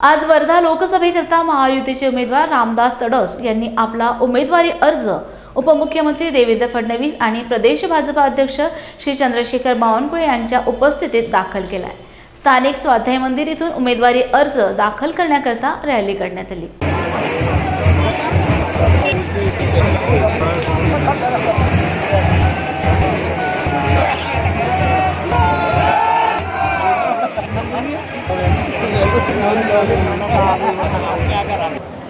आज वर्धा लोकसभेकरता महायुतीचे उमेदवार रामदास तडस यांनी आपला उमेदवारी अर्ज उपमुख्यमंत्री देवेंद्र फडणवीस आणि प्रदेश भाजपा अध्यक्ष श्री चंद्रशेखर बावनकुळे यांच्या उपस्थितीत दाखल केला आहे स्थानिक स्वाध्याय मंदिर इथून उमेदवारी अर्ज दाखल करण्याकरता रॅली काढण्यात आली.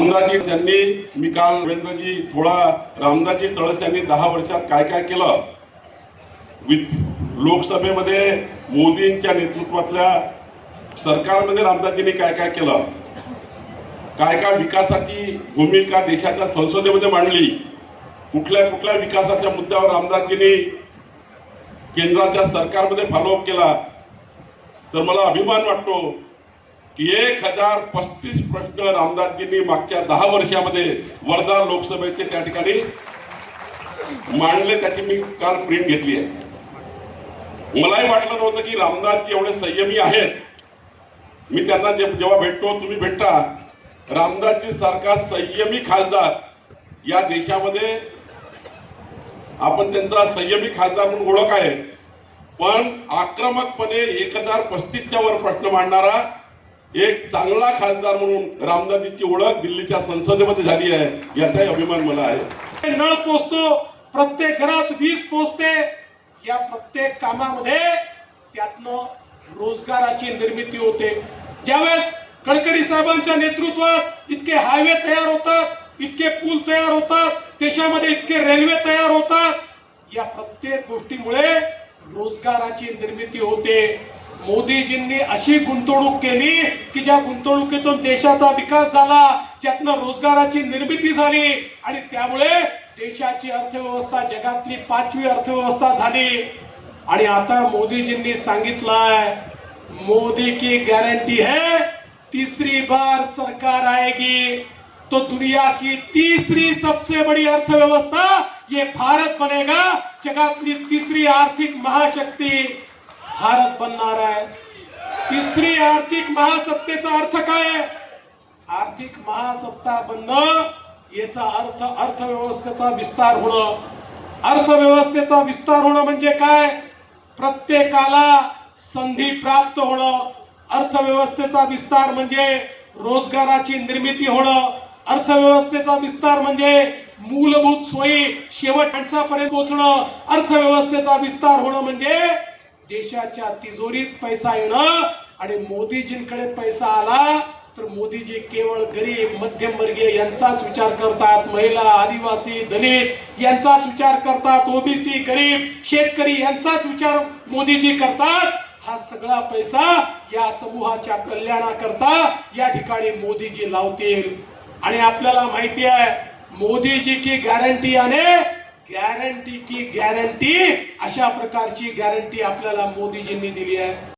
रामदासजी यांनी मी काल रवींद्रजी थोडा रामदासजी तळस यांनी दहा वर्षात काय काय केलं? लोकसभेमध्ये मोदींच्या नेतृत्वातल्या सरकारमध्ये रामदासजींनी काय काय केलं? काय काय विकासाची भूमिका देशाच्या संसदेमध्ये मांडली? कुठल्या कुठल्या विकासाच्या मुद्द्यावर रामदासजींनी केंद्राच्या सरकारमध्ये फॉलोअप केला? तर मला अभिमान वाटतो एक हजार पस्तीस प्रश्न रामदासजींनी मागच्या दहा वर्षामध्ये वर्धा लोकसभेचे त्या ठिकाणी मांडले त्याची मी काल प्रिंट घेतली आहे. मलाही वाटलं नव्हतं की रामदासजी एवढे संयमी आहेत. मी त्यांना जेव्हा भेटतो तुम्ही भेटता. रामदासजी सारखा संयमी खासदार या देशामध्ये आपण त्यांचा संयमी खासदार म्हणून ओळख आहे. पण आक्रमकपणे एक हजार पस्तीसच्या वर प्रश्न मांडणारा एक चांगला खासदार म्हणून रामदासजींची ओळख दिल्लीच्या संसदेमध्ये झाली आहे याचाही अभिमान मला आहे. नळ पोचतो प्रत्येक घरात वीज पोचते. या प्रत्येक कामामध्ये त्यातनं रोजगाराची निर्मिती होते. ज्यावेळेस गडकरी साहेबांच्या नेतृत्वात इतके हायवे तयार होतात इतके पूल तयार होतात देशामध्ये इतके रेल्वे तयार होतात या प्रत्येक गोष्टीमुळे रोजगाराची निर्मिती होते. मोदीजींनी अशी गुंतवणूक केली की ज्या गुंतवणुकीतून देशाचा विकास झाला ज्यातनं रोजगाराची निर्मिती झाली आणि त्यामुळे देशाची अर्थव्यवस्था जगातली पाचवी अर्थव्यवस्था झाली. आणि आता मोदीजींनी सांगितलंय मोदी की गॅरंटी है तीसरी बार सरकार आएगी. तो दुनिया की तीसरी सबसे बड़ी अर्थव्यवस्था ये भारत बनेगा जगातली तिसरी आर्थिक महाशक्ती भारत बनणार आहे तिसरी आर्थिक महासत्तेचा अर्थ काय आर्थिक महासत्ता बनणं याचा अर्थ अर्थव्यवस्थेचा विस्तार होणं. अर्थव्यवस्थेचा विस्तार होणं म्हणजे काय? प्रत्येकाला संधी प्राप्त होणं. अर्थव्यवस्थेचा विस्तार म्हणजे रोजगाराची निर्मिती होणं. अर्थव्यवस्थेचा विस्तार म्हणजे मूलभूत सोयी शेवट पोहोचणं अर्थव्यवस्थेचा विस्तार होणं म्हणजे देशाच्या तिजोरीत पैसा येणं. आणि मोदीजींकडे पैसा आला तर मोदीजी केवळ गरीब मध्यमवर्गीय यांचाच विचार करतात. महिला आदिवासी दलित यांचाच विचार करतात. ओबीसी गरीब शेतकरी यांचाच विचार मोदीजी करतात. हा सगळा पैसा या समूहाच्या कल्याणाकरता या ठिकाणी मोदीजी लावतील. आणि आपल्याला माहिती आहे मोदीजी की गॅरंटी आणि गॅरंटी की गॅरंटी अशा प्रकारची गॅरंटी आपल्याला मोदीजींनी दिली आहे.